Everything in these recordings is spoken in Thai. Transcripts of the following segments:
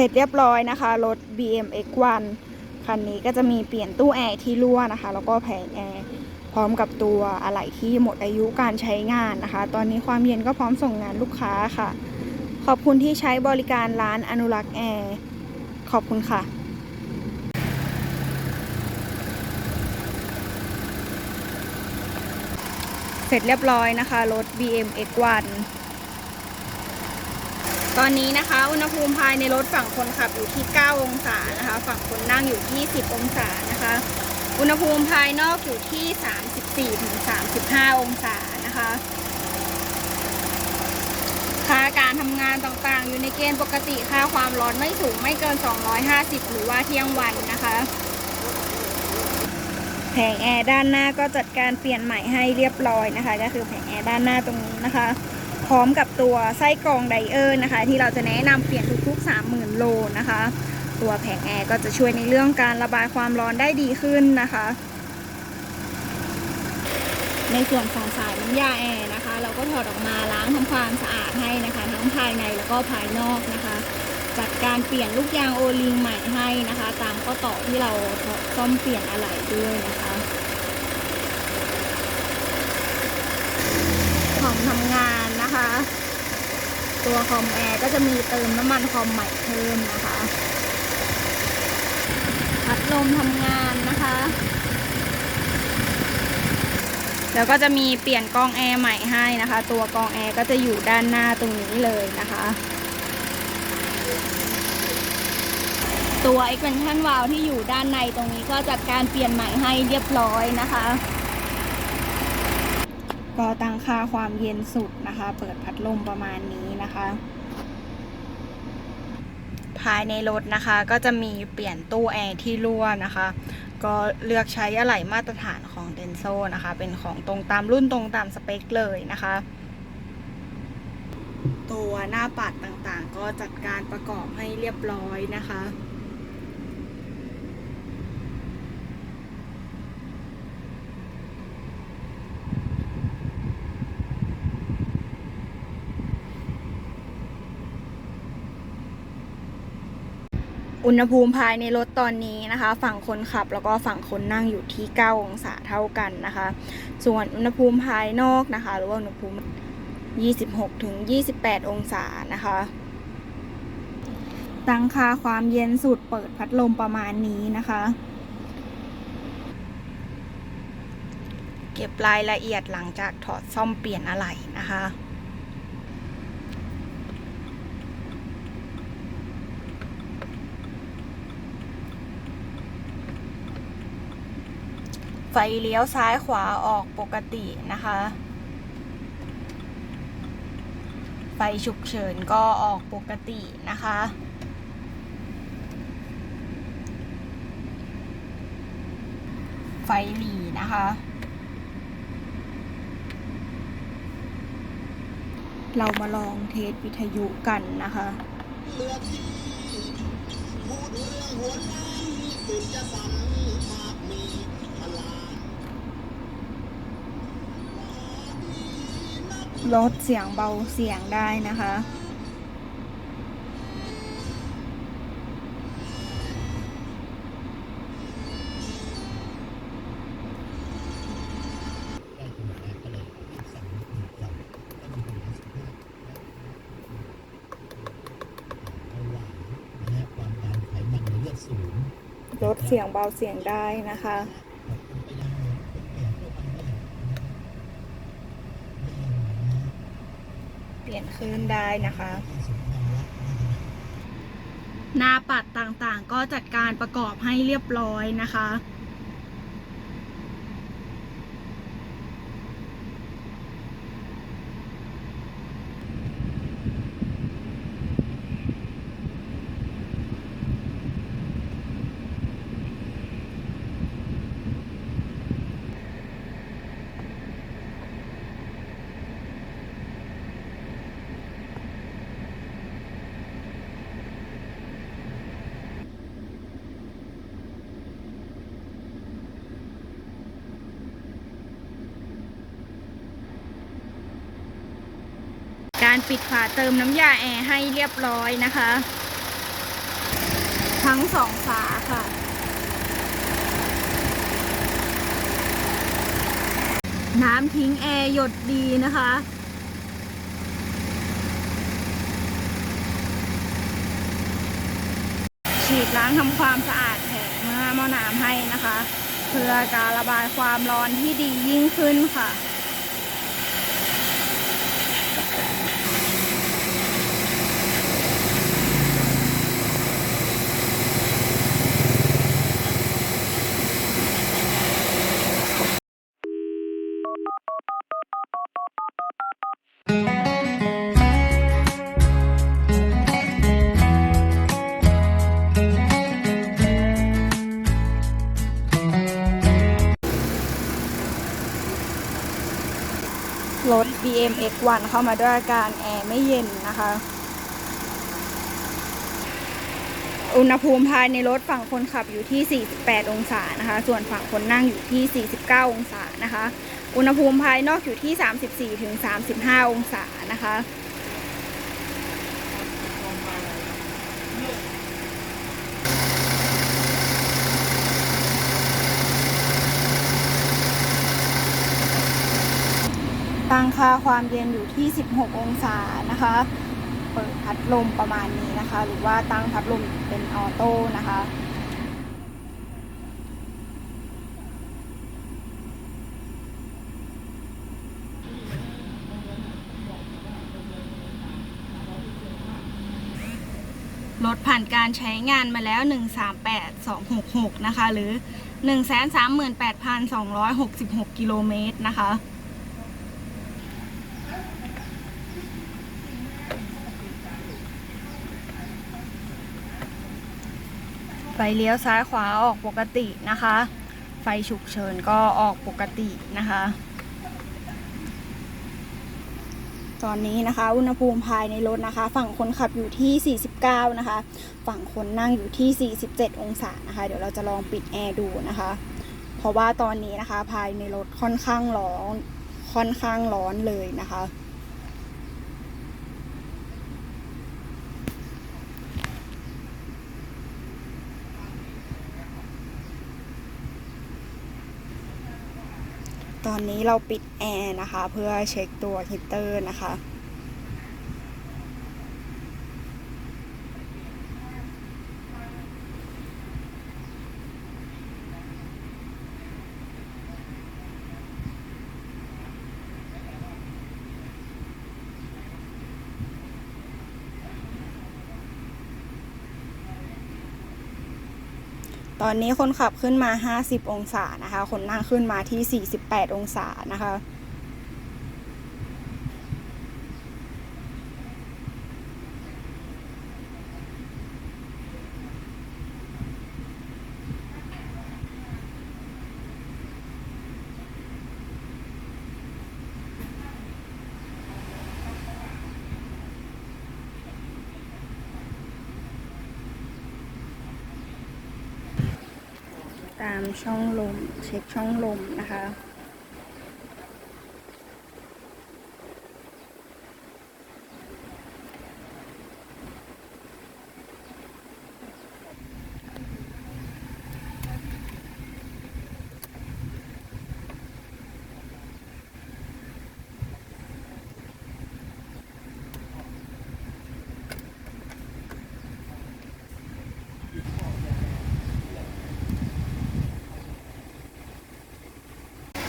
ร็จเรียบร้อยนะคะ รถ BMX1 คันนี้ก็จะมีเปลี่ยนตู้แอร์ที่รั่วนะคะ แล้วก็แผงแอร์พร้อมกับตัวอะไหล่ที่หมดอายุการใช้งานนะคะ ตอนนี้ความเย็นก็พร้อมส่งงานลูกค้าค่ะ ขอบคุณที่ใช้บริการร้านอนุรักษ์แอร์ ขอบคุณค่ะเสร็จเรียบร้อยนะคะ รถ BMX1 ตอนนี้นะคะ อุณหภูมิภายในรถฝั่งคนขับอยู่ที่ 9 องศานะคะ ฝั่งคนนั่งอยู่ที่10องศานะคะ อุณหภูมิภายนอกอยู่ที่ 34ถึง35 องศานะคะค่าการทำงานต่างๆ อยู่ในเกณฑ์ปกติค่าความร้อนไม่สูงไม่เกิน 250 หรือว่าเที่ยงวันนะคะแผงแอร์ด้านหน้าก็จัดการเปลี่ยนใหม่ให้เรียบร้อยนะคะ ก็คือแผงแอร์ด้านหน้าตรงนี้นะคะ พร้อมกับตัวไส้กรองไดเออร์นะคะ ที่เราจะแนะนำเปลี่ยนทุกๆ 30,000 โลนะคะ ตัวแผงแอร์ก็จะช่วยในเรื่องการระบายความร้อนได้ดีขึ้นนะคะ ในส่วนของสายน้ำยาแอร์นะคะ เราก็ถอดออกมาล้างทำความสะอาดให้นะคะ ทั้งภายในแล้วก็ภายนอกนะคะ จัดการเปลี่ยนลูกยางโอลิงใหม่ให้นะคะ ตามข้อต่อที่เราซ่อมเปลี่ยนอะไหล่ด้วยนะคะคอมทำงาน นะคะ ตัวคอมแอร์ก็จะมีเติมน้ำมันคอมใหม่เพิ่มนะคะพัดลมทำงานนะคะ แล้วก็จะมีเปลี่ยนกองแอร์ใหม่ให้นะคะ ตัวกองแอร์ก็จะอยู่ด้านหน้าตรงนี้เลยนะคะตัว expansion valve ที่อยู่ด้านในตรงนี้ก็จัดการเปลี่ยนใหม่ให้เรียบร้อยนะคะ ก็ตั้งค่าความเย็นสุดนะคะ เปิดพัดลมประมาณนี้นะคะ ภายในรถนะคะก็จะมีเปลี่ยนตู้แอร์ที่รั่วนะคะ ก็เลือกใช้อะไหล่มาตรฐานของเดนโซนะคะ เป็นของตรงตามรุ่นตรงตามสเปคเลยนะคะ ตัวหน้าปัดต่างๆ ก็จัดการประกอบให้เรียบร้อยนะคะ อุณหภูมิภายในรถตอนนี้นะคะ ฝั่งคนขับแล้วก็ฝั่งคนนั่งอยู่ที่ 9 องศาเท่ากันนะคะ ส่วนอุณหภูมิภายนอกนะคะ หรือว่าอุณหภูมิ 26ถึง28 องศานะคะตั้งค่าความเย็นสุดเปิดพัดลมประมาณนี้นะคะ เก็บรายละเอียดหลังจากถอดซ่อมเปลี่ยนอะไหล่นะคะ ไฟเลี้ยวซ้ายขวาออกปกตินะคะ ไฟฉุกเฉินก็ออกปกตินะคะไฟหลีนะคะ เรามาลองเทสวิทยุกันนะคะเรือที่พูดเรื่องหัวน้ำสุดจะสั่น ลดเสียงเบาเสียงได้นะคะ ลดเสียงเบาเสียงได้นะคะ ขอบคุณไปยังคนแก่ทั่วไปด้วยนะครับแม่นะ เปลี่ยนคลื่นได้นะคะ หน้าปัดต่างๆ ก็จัดการประกอบให้เรียบร้อยนะคะ เติมน้ำยาแอร์ให้เรียบร้อยนะคะ ทั้งสองฝาค่ะ น้ำทิ้งแอร์หยดดีนะคะฉีดล้างทำความสะอาดแผงเมื่อหม้อน้ำให้นะคะ เพื่อการระบายความร้อนที่ดียิ่งขึ้นค่ะ BM X1 เข้ามาด้วยอาการแอร์ไม่เย็นนะคะ อุณหภูมิภายในรถฝั่งคนขับอยู่ที่ 48 องศานะคะ ส่วนฝั่งคนนั่งอยู่ที่ 49 องศานะคะ อุณหภูมิภายนอกอยู่ที่ 34-35 องศานะคะ ตั้งค่าความเย็นอยู่ที่ 16 องศานะคะ เปิดพัดลมประมาณนี้นะคะ หรือว่าตั้งพัดลมเป็นออโต้นะคะ รถผ่านการใช้งานมาแล้ว 138266 นะคะ หรือ 138,266 กิโลเมตรนะคะ ฟเลี้ยวซ้ายขวาออกปกตินะคะ ไฟฉุกเฉินก็ออกปกตินะคะ ตอนนี้นะคะ อุณหภูมิภายในรถนะคะ ฝั่งคนขับอยู่ที่ 49 นะคะ ฝั่งคนนั่งอยู่ที่ 47 องศานะคะ เดี๋ยวเราจะลองปิดแอร์ดูนะคะ เพราะว่าตอนนี้นะคะภายในรถค่อนข้างร้อนค่อนข้างร้อนเลยนะคะ อนนี้เราปิดแอร์นะคะ เพื่อเช็คตัวฮีตเตอร์นะคะ ตอนนี้คนขับขึ้นมา 50 องศานะคะ คนนั่งขึ้นมาที่ 48 องศานะคะ ช่องลม เช็คช่องลมนะคะ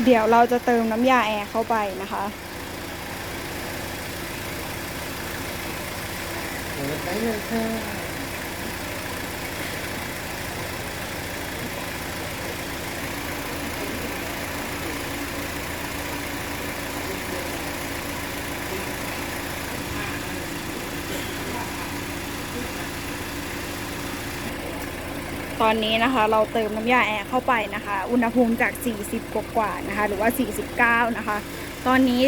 เดี๋ยวเราจะเติมน้ำยาแอร์เข้าไปนะคะเปิดได้เลยค่ะ ตอนนี้นะคะ เราเติมน้ำยาแอร์เข้าไปนะคะ อุณหภูมิจาก 40 กว่าๆนะคะ หรือว่า 49 นะคะ ตอนนี้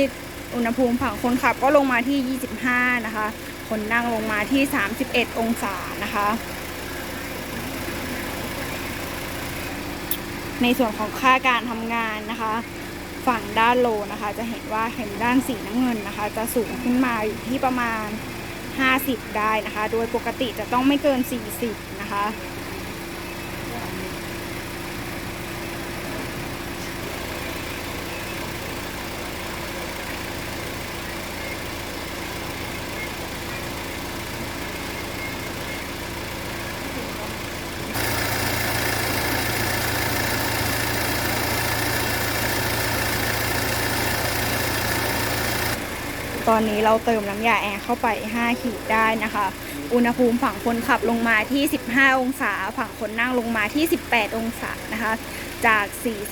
อุณหภูมิฝั่งคนขับก็ลงมาที่ 25 นะคะ คนนั่งลงมาที่ 31 องศานะคะ ในส่วนของค่าการทำงานนะคะ ฝั่งด้านโลนะคะ จะเห็นว่าเห็นด้านสีน้ำเงินนะคะ จะสูงขึ้นมาอยู่ที่ประมาณ 50 ได้นะคะ โดยปกติจะต้องไม่เกิน 40 นะคะ อนนี้เราเติมน้ำยาแอร์เข้าไป 5 ขีดได้นะคะ อุณหภูมิฝั่งคนขับลงมาที่ 15 องศา ฝั่งคนนั่งลงมาที่ 18 องศานะคะ จาก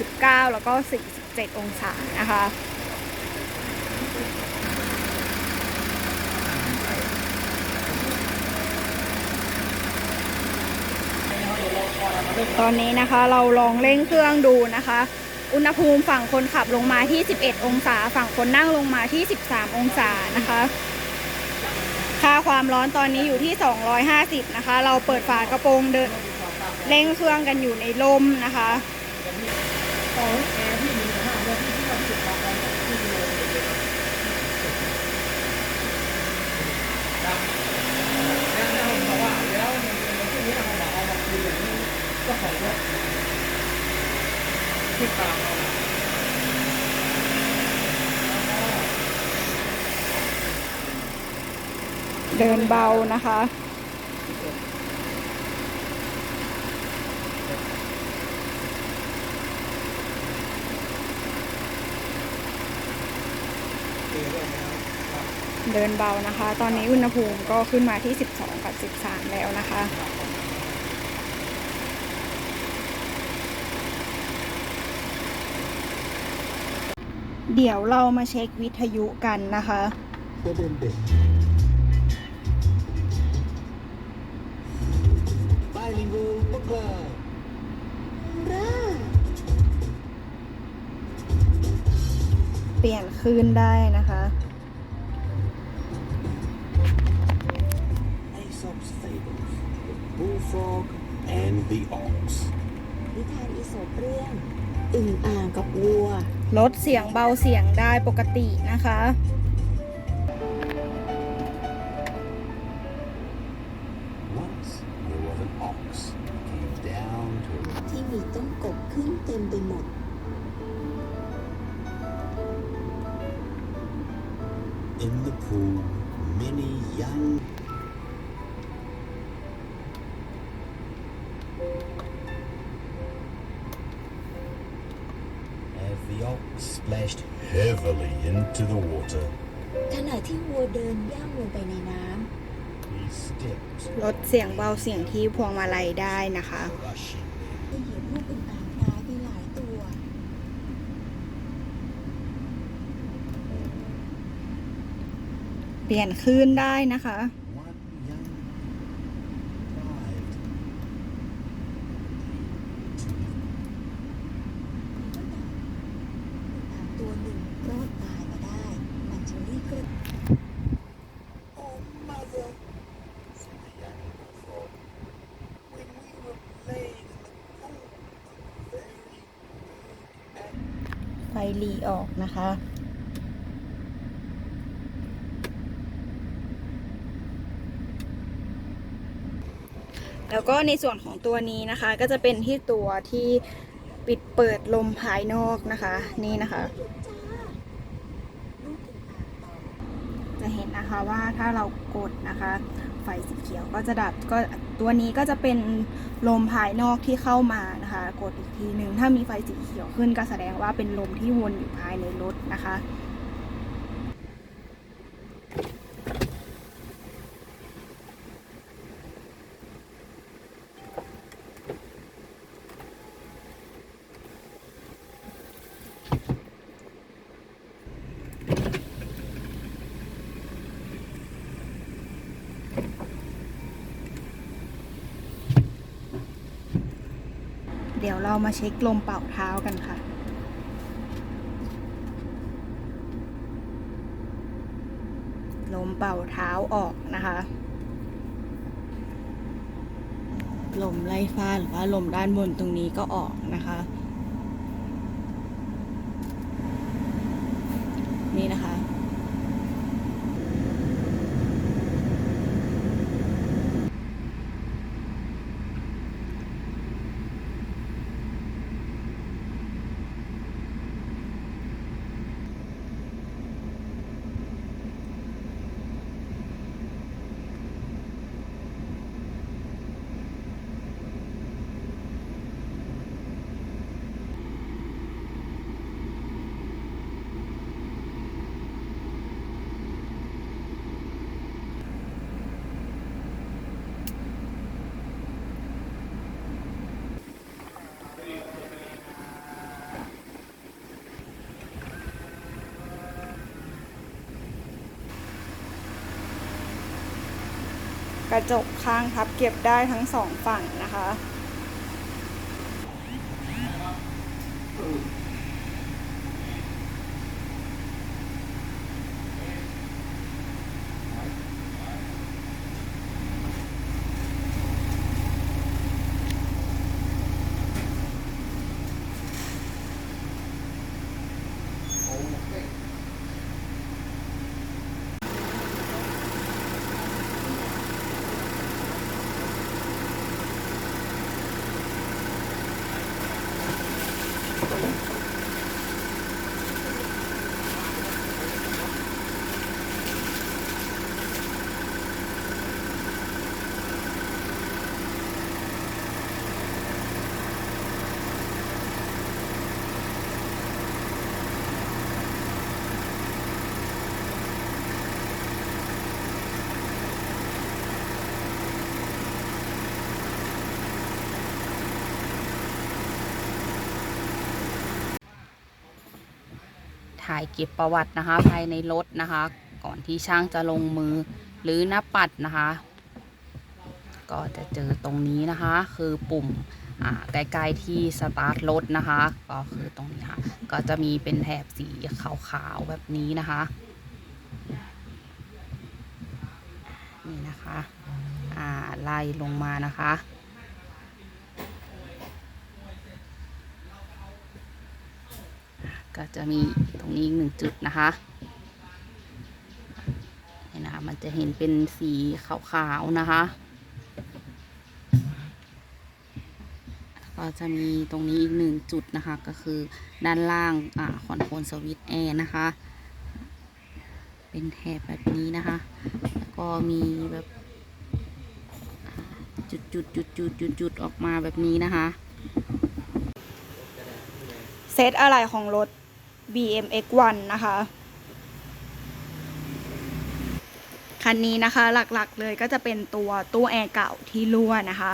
49 แล้วก็ 47 องศานะคะตอนนี้นะคะเราลองเร่งเครื่องดูนะคะ อุณหภูมิฝั่งคนขับลงมาที่ 11 องศา ฝั่งคนนั่งลงมาที่ 13 องศานะคะ ค่าความร้อนตอนนี้อยู่ที่ 250 นะคะ เราเปิดฝากระโปรงเดินเร่งเครื่องกันอยู่ในลมนะคะ เดินเบานะคะเดินเบานะคะ ตอนนี้อุณหภูมิก็ขึ้นมาที่ 12 กับ 13 แล้วนะคะ เดี๋ยวเรามาเช็ควิทยุกันนะคะประเด็นเด็ดไบลิงกูพวกเราเปลี่ยนคลื่นได้นะคะ Aesop's Fables The Bullfrog and the Ox นิทานอีสปเรื่อง อึ่งอ่างกับวัว ลดเสียงเบาเสียงได้ปกตินะคะ เสียงเบาเสียงที่พวงมาลัยได้นะคะเปหลายตัวเปลี่ยนคลื่นได้นะคะ One young arrived. อึ่งอ่างตัวหนึ่งรอดตายมาได้ มันจึงรีบกระ Oh, mother, said the young bullfrog, when we were playing in the pool, a very big and ไฟหลีออก นะคะ แล้วก็ในส่วนของตัวนี้นะคะ ก็จะเป็นที่ตัวที่ปิดเปิดลมภายนอกนะคะ นี่นะคะจ้าลูกอึ่งอ่างตอบจะเห็นนะคะว่าถ้าเรากดนะคะ ไฟสีเขียวก็จะดับก็ตัวนี้ก็จะเป็นลมภายนอกที่เข้ามานะคะ กดอีกทีหนึ่งถ้ามีไฟสีเขียวขึ้นก็แสดงว่าเป็นลมที่วนอยู่ภายในรถนะคะ เดี๋ยวเรามาเช็คลมเป่าเท้ากันค่ะ ลมเป่าเท้าออกนะคะ ลมไล่ฟ้าหรือว่าลมด้านบนตรงนี้ก็ออกนะคะ กระจกข้างพับเก็บได้ทั้งสองฝั่งนะคะ ถ่ายเก็บประวัตินะคะ ภายในรถนะคะ ก่อนที่ช่างจะลงมือหรือน้าปัดนะคะ ก็จะเจอตรงนี้นะคะ คือปุ่มอ่าใกล้ๆที่สตาร์ทรถนะคะ ก็คือตรงนี้ค่ะ ก็จะมีเป็นแถบสีขาวๆแบบนี้นะคะนี่นะคะ อ่าไล่ลงมานะคะ ก็จะมีตรงนี้อีกหนึ่งจุดนะคะนี่นะคะมันจะเห็นเป็นสีขาวๆนะคะ ก็จะมีตรงนี้อีกหนึ่งจุดนะคะ ก็คือด้านล่างอ่าคอนโทรลสวิตช์แอร์นะคะ เป็นแถบแบบนี้นะคะ แล้วก็มีแบบจุดจุดจุดจุดจุดจุดๆออกมาแบบนี้นะคะ เซตอะไรของรถ BMX1 นะคะคันนี้นะคะหลักๆเลยก็จะเป็นตัวตู้แอร์เก่าที่รั่วนะคะ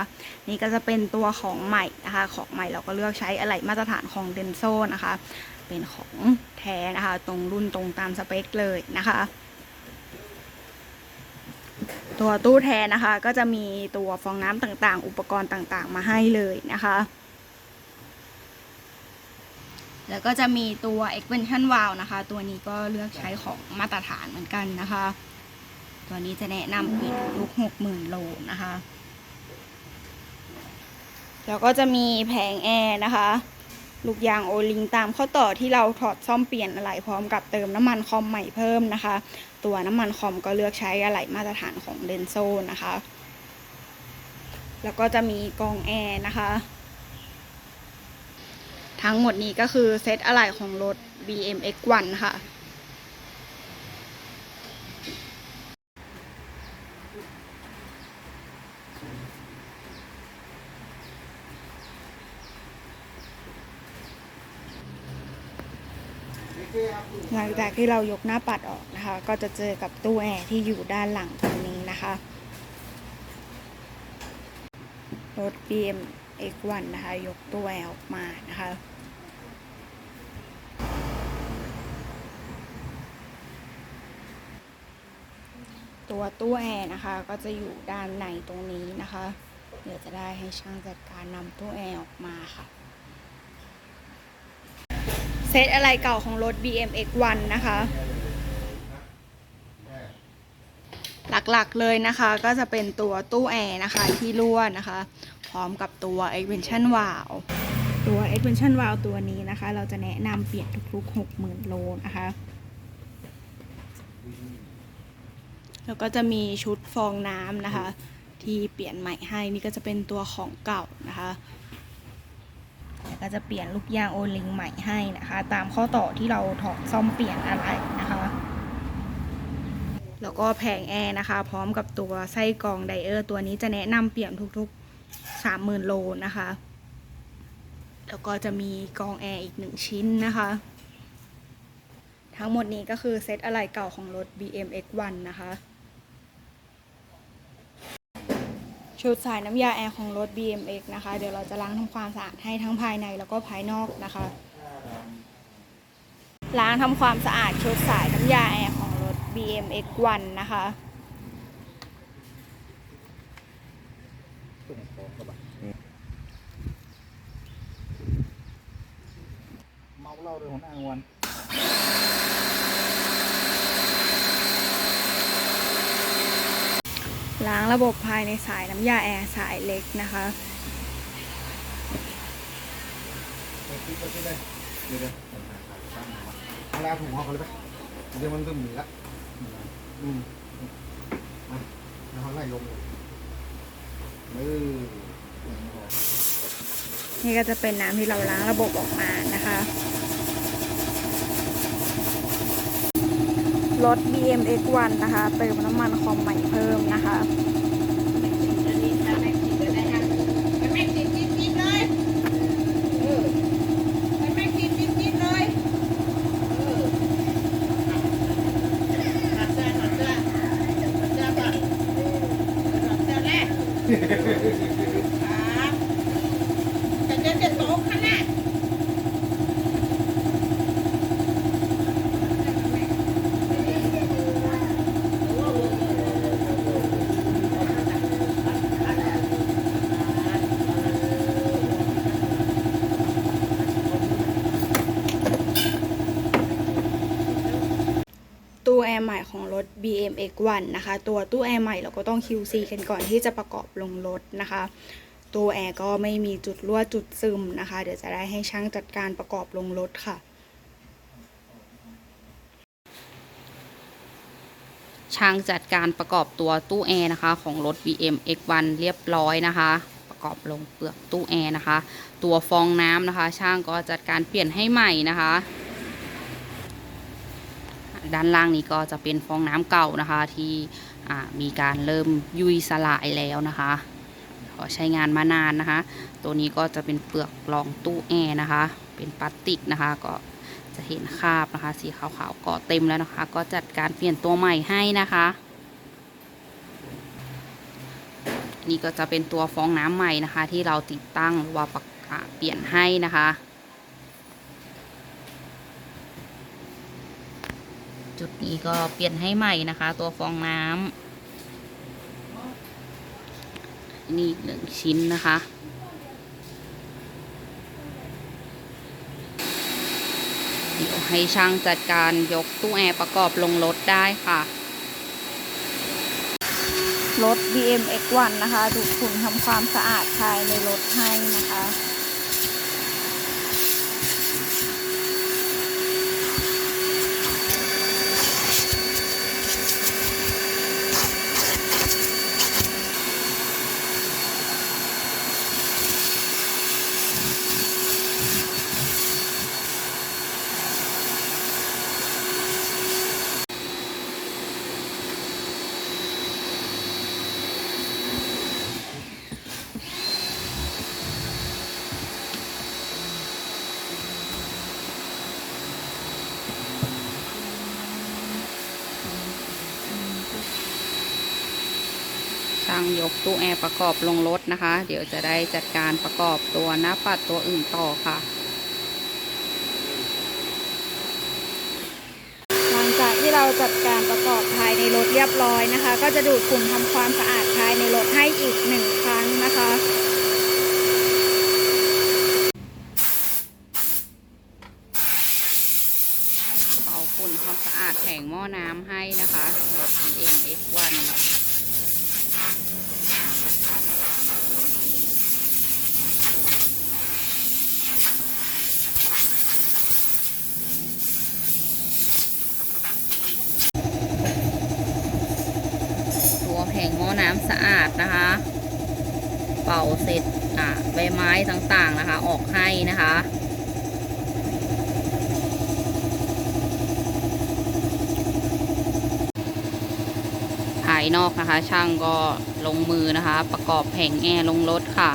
นี่ก็จะเป็นตัวของใหม่นะคะ ของใหม่เราก็เลือกใช้อะไหล่มาตรฐานของเดนโซนะคะ เป็นของแท้นะคะ ตรงรุ่นตรงตามสเปคเลยนะคะ ตัวตู้แท้นะคะก็จะมีตัวฟองน้ำต่างๆ อุปกรณ์ต่างๆ มาให้เลยนะคะ แล้วก็จะมีตัว expansion valve นะคะ ตัวนี้ก็เลือกใช้ของมาตรฐานเหมือนกันนะคะ ตัวนี้จะแนะนำปิดลูกหกหมื่นโลนะคะ แล้วก็จะมีแผงแอร์นะคะ ลูกยางโอลิงตามข้อต่อที่เราถอดซ่อมเปลี่ยนอะไหล่พร้อมกับเติมน้ำมันคอมใหม่เพิ่มนะคะ ตัวน้ำมันคอมก็เลือกใช้อะไหล่มาตรฐานของเดนโซนะคะ แล้วก็จะมีกองแอร์นะคะ ทั้งหมดนี้ก็คือเซตอะไหล่ของรถ BMX1 ค่ะ หลังจากที่เรายกหน้าปัดออกนะคะ ก็จะเจอกับตู้แอร์ที่อยู่ด้านหลังตรงนี้นะคะรถ B M x1 นะคะ ยกตู้แอร์ออกมานะคะ ตัวตู้แอร์นะคะ ก็จะอยู่ด้านในตรงนี้นะคะ เดี๋ยวจะได้ให้ช่างจัดการนำตู้แอร์ออกมาค่ะเซตอะไรเก่าของรถ BMX1 นะคะ หลักๆเลยนะคะก็จะเป็นตัวตู้แอร์นะคะที่รั่วนะคะ พร้อมกับตัว expansion valve ตัว expansion valve ตัวนี้นะคะ เราจะแนะนำเปลี่ยนทุกๆ 60,000 โลนะคะ แล้วก็จะมีชุดฟองน้ำนะคะ ที่เปลี่ยนใหม่ให้นี่ก็จะเป็นตัวของเก่านะคะแล้วก็จะเปลี่ยนลูกยางโอลิงใหม่ให้นะคะ ตามข้อต่อที่เราถอดซ่อมเปลี่ยนอะไรนะคะ แล้วก็แผงแอร์นะคะ พร้อมกับตัวไส้กรองไดเออร์ตัวนี้จะแนะนำเปลี่ยนทุกๆ 30,000 โลนะคะ แล้วก็จะมีกองแอร์อีกหนึ่งชิ้นนะคะ ทั้งหมดนี้ก็คือเซตอะไหล่เก่าของรถ BMX1 นะคะชุดสายน้ำยาแอร์ของรถ BMX นะคะ เดี๋ยวเราจะล้างทำความสะอาดให้ทั้งภายในแล้วก็ภายนอกนะคะ ล้างทำความสะอาดชุดสายน้ำยาแอร์ของรถ BMX1 นะคะ เราเลยหัวหน้างวันล้างระบบภายในสายน้ำยาแอร์สายเล็กนะคะไปคิดไปคิดได้เดี๋ยวเดี๋ยวเอาลาถุงห่อเขาเลยไปเดี๋ยวมันตึมหนีละอืมมาแล้วเขาไล่ลงเลยเออนี่ก็จะเป็นน้ำที่เราล้างระบบออกมานะคะ รถ BMX1 นะคะ เติมน้ำมันคอมใหม่เพิ่มนะคะ ตู้แอ ร์ใหม่ของรถ BMX1 นะคะ ตัวตู้แอร์ใหม่เราก็ต้อง QC กันก่อนที่จะประกอบลงรถนะคะตู้แอร์ก็ไม่มีจุดรั่วจุดซึมนะคะ เดี๋ยวจะได้ให้ช่างจัดการประกอบลงรถค่ะช่างจัดการประกอบตัวตู้แอร์นะคะ ของรถ BM X1 เรียบร้อยนะคะ ประกอบลงเปลือกตู้แอร์นะคะ ตัวฟองน้ำนะคะ ช่างก็จัดการเปลี่ยนให้ใหม่นะคะ ด้านล่างนี้ก็จะเป็นฟองน้ำเก่านะคะที่มีการเริ่มยุยสลายแล้วนะคะขอใช้งานมานานนะคะ ตัวนี้ก็จะเป็นเปลือกรองตู้แอร์นะคะ เป็นพลาสติกนะคะ ก็จะเห็นคราบนะคะ สีขาวๆเกาะเต็มแล้วนะคะ ก็จัดการเปลี่ยนตัวใหม่ให้นะคะ นี่ก็จะเป็นตัวฟองน้ำใหม่นะคะ ที่เราติดตั้งหรือว่าประกาเปลี่ยนให้นะคะ จุด นี้ก็เปลี่ยนให้ใหม่นะคะ ตัวฟองน้ำนี่หนึ่งชิ้นนะคะเดี๋ยวให้ช่างจัดการยกตู้แอร์ประกอบลงรถได้ค่ะ รถ BMX1 นะคะ ดูดฝุ่นทำความสะอาดภายในรถให้นะคะ ตู้แอร์ประกอบลงรถนะคะ เดี๋ยวจะได้จัดการประกอบตัวหน้าปัดตัวอื่นต่อค่ะหลังจากที่เราจัดการประกอบภายในรถเรียบร้อยนะคะ ก็จะดูดฝุ่นทำความสะอาดภายในรถให้อีกหนึ่งครั้งนะคะ เป่าฝุ่นความสะอาดแผงหม้อน้ำให้นะคะรถ BMX1 ตัวแผงหม้อน้ำสะอาดนะคะ เป่าเสร็จอะใบไม้ ต่างๆนะคะ ออกให้นะคะภายนอกนะคะ ช่างก็ลงมือนะคะ ประกอบแผงแอร์ลงรถค่ะ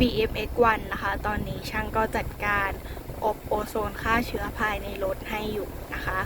BMX1 นะคะ ตอนนี้ช่างก็จัดการอบโอโซนฆ่าเชื้อภายในรถให้อยู่นะคะ